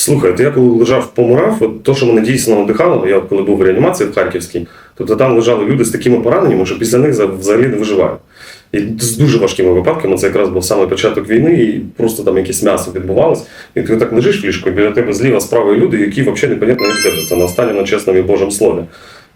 Слухай, то я коли лежав, помирав, от то, що мене дійсно надихало, я от коли був в реанімації в Харківській, тобто там лежали люди з такими пораненнями, що після них взагалі не виживають. І з дуже важкими випадками, це якраз був саме початок війни, і просто там якесь м'ясо відбувалось. І ти так лежиш в ліжку, і біля тебе зліва справа люди, які взагалі непонятно як держаться на останньому чесному і Божому слові.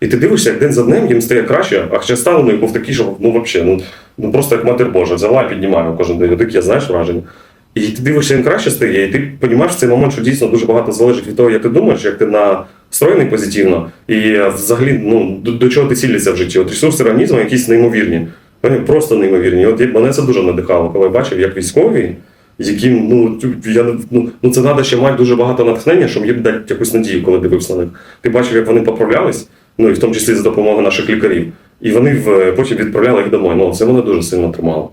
і ти дивишся, як день за днем їм стає краще, а ще стан у був такий, що ну взагалі, ну, ну просто як матір Божа, взяла і піднімаю кожен день. Таке, знаєш, враження. І ти дивишся, їм краще стає, і ти розумієш в цей момент, що дійсно дуже багато залежить від того, як ти думаєш, як ти настроєний позитивно, і взагалі ну, до, до чого ти цілишся в житті. От ресурси організму якісь неймовірні. Вони просто неймовірні. От мене це дуже надихало, коли я бачив, як військові, яким ну, я, ну, ну це треба ще мати дуже багато натхнення, щоб їм дати якусь надію, коли дивився на них. Ти бачив, як вони поправлялись, ну і в тому числі за допомогою наших лікарів. І вони в, потім відправляли їх домой. Ну, це мене дуже сильно тримало.